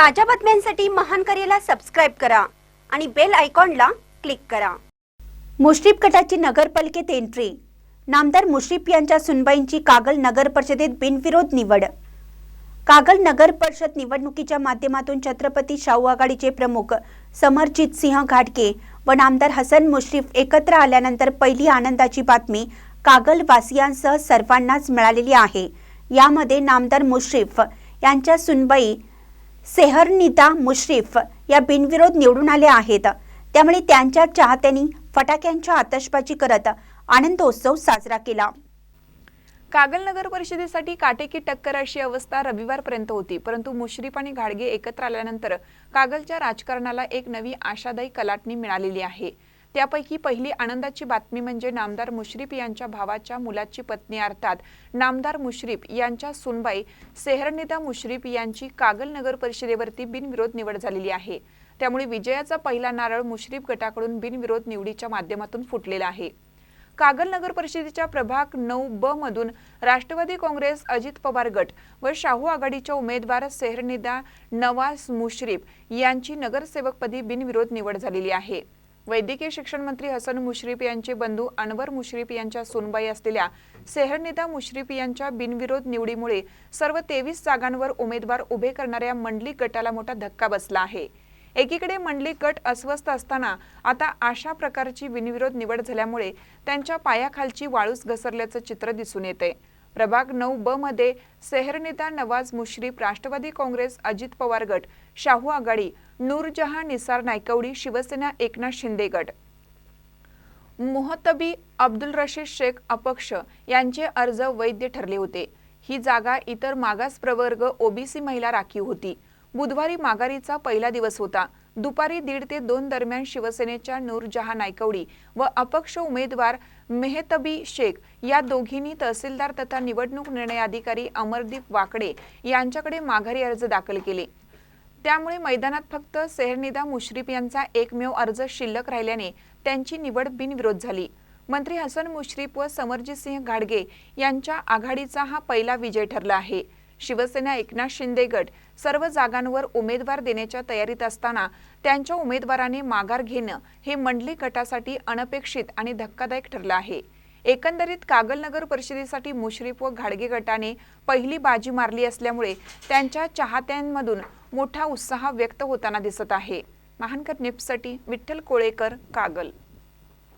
ताज्या बातम्यांसाठी महान करेला सबस्क्राईब करा आणि बेल आयकॉनला क्लिक करा. मुश्रीफ गटाची नगरपालिकेत एंट्री नामदार मुश्रीफ यांच्या सुनबाईंची कागल नगर परिषदेत बिनविरोध निवड. कागल नगर परिषद निवडणुकीच्या माध्यमातून छत्रपती शाहू आघाडीचे प्रमुख समरजित सिंह घाटके व नामदार हसन मुश्रीफ एकत्र आल्यानंतर पहिली आनंदाची बातमी कागल वासियांसह सर्वांनाच मिळालेली आहे. यामध्ये नामदार मुश्रीफ यांच्या सुनबाई सेहरनिता मुश्रीफ या बिनविरोध निवडून आल्या आहेत. त्यामुळे त्यांच्या चाहत्यांनी फटाक्यांच्या आतषबाजी करत आनंदोत्सव साजरा केला. कागल नगर परिषदेसाठी काटेकी टक्कर अशी अवस्था रविवारपर्यंत होती परंतु मुश्रीफ आणि घाडगे एकत्र आल्यानंतर कागलच्या राजकारणाला एक नवी आशादायी कलाटणी मिळालेली आहे. त्यापैकी पहिली आनंदाची बातमी म्हणजे नामदार मुश्रीफ यांच्या भावाच्या मुलाची पत्नी अर्थात नामदार मुश्रीफ यांच्या सुनबाई सेहरनिदा मुश्रीफ यांची कागल नगर परिषदेवरती बिनविरोध निवड झालेली आहे. त्यामुळे विजयाचा पहिला नारळ मुश्रीफ गटाकडून बिनविरोध निवडीच्या माध्यमातून फुटलेला आहे. कागल नगर परिषदेच्या प्रभाग नऊ ब मधून राष्ट्रवादी काँग्रेस अजित पवार गट व शाहू आघाडीच्या उमेदवार सेहरनिदा नवाज मुश्रीफ यांची नगरसेवकपदी बिनविरोध निवड झालेली आहे. वैद्यकीय शिक्षण मंत्री हसन मुश्रीफ यांचे बंधू अनवर मुश्रीफ यांच्या सुनबाई असलेल्या सेहरनिदा मुश्रीफ यांच्या बिनविरोध निवडीमुळे सर्व तेवीस जागांवर उमेदवार उभे करणाऱ्या मंडली गटाला मोठा धक्का बसला आहे. एकीकडे मंडली गट अस्वस्थ असताना आता अशा प्रकारची बिनविरोध निवड झाल्यामुळे त्यांच्या पायाखालची वाळूस घसरल्याचं चित्र दिसून येते प्रभाग नऊ ब मध्ये सेहरनेता नवाज मुश्रीफ राष्ट्रवादी काँग्रेस अजित पवार गट शाहू आघाडी नूरजहां निसार नायकवडी शिवसेना एकनाथ शिंदे गट. मोहतबी अब्दुल रशीद शेख अपक्ष यांचे अर्ज वैध ठरले होते. ही जागा इतर मागास प्रवर्ग ओबीसी महिला राखीव होती. बुधवारी माघारीचा पहिला दिवस होता. दुपारी दीड ते दोन दरम्यान शिवसेनेच्या नूरजहां नायकवडी व अपक्ष उमेदवार मेहतबी शेख या दोघींनी तहसीलदार तथा निवडणूक निर्णय अधिकारी अमरदीप वाकडे यांच्याकडे माघारी अर्ज दाखल केले. त्यामुळे मैदानात फक्त सेहरनिदा मुश्रीफ यांचा एकमेव अर्ज शिल्लक राहिल्याने त्यांची निवड बिनविरोध झाली. मंत्री हसन मुश्रीफ व समरजित सिंह घाडगे यांच्या आघाडीचा हा पहिला विजय ठरला आहे. शिवसेना एकनाथ शिंदे गट सर्व जागांवर उमेदवार देण्याच्या तयारीत असताना त्यांच्या उमेदवाराने माघार घेणं हे मंडली गटासाठी अनपेक्षित आणि धक्कादायक ठरलं आहे. एकंदरीत कागल नगर परिषदेसाठी मुश्रीफ व घाडगे गटाने पहिली बाजी मारली असल्यामुळे त्यांच्या चाहत्यांमधून मोठा उत्साह व्यक्त होताना दिसत आहे. महानकर निपसाठी विठ्ठल कोळेकर कागल.